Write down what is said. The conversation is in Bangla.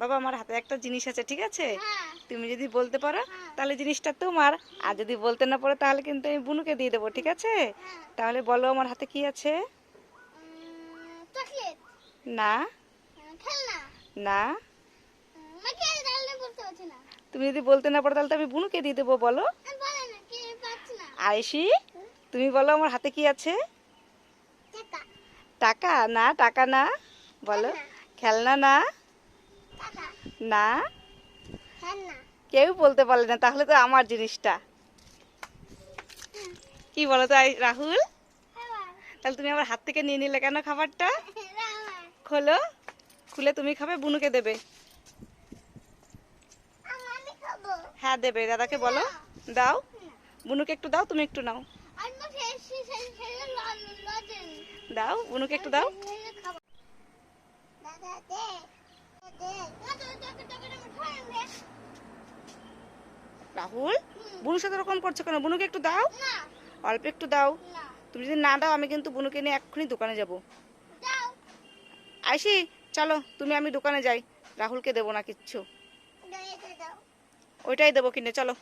বাবা আমার হাতে একটা জিনিস আছে ঠিক আছে? হ্যাঁ। তুমি যদি বলতে পারো হ্যাঁ। তাহলে জিনিসটা তোমার। আর যদি বলতে না পারো তাহলে কিন্তু আমি বুনুকে দিয়ে দেবো ঠিক আছে? হ্যাঁ। তাহলে বলো আমার হাতে কি আছে? না। না। তুমি যদি বলতে না পারো তাহলে তো আমি বুনুকে দিয়ে দেবো বলো। আয়েশি তুমি বলো আমার হাতে কি আছে? টাকা। না টাকা না। বলো। খেলনা না। না? কেউ বলতে পারলে না তাহলে তো আমার জিনিসটা। কি বলো তো আই- রাহুল? তাহলে তুমি আমার হাত থেকে নিয়ে নিলে কেন খাবারটা? খোলো। খুলে তুমি খাবে বুনুকে দেবে। হ্যাঁ দেবে। দাদাকে বলো। দাও। বুনুকে একটু দাও তুমি একটু নাও। দাও বুনুকে একটু দাও। রাহুল বুনুর সাথে ওরকম করছে কেন? বুনুকে একটু দাও। অল্প একটু দাও। তুমি যদি না দাও আমি কিন্তু বুনুকে নিয়ে এক্ষুনি দোকানে যাব। আইসি চলো তুমি আমি দোকানে যাই। রাহুলকে দেবো না কিচ্ছু। ওইটাই দেবো কিনে চলো।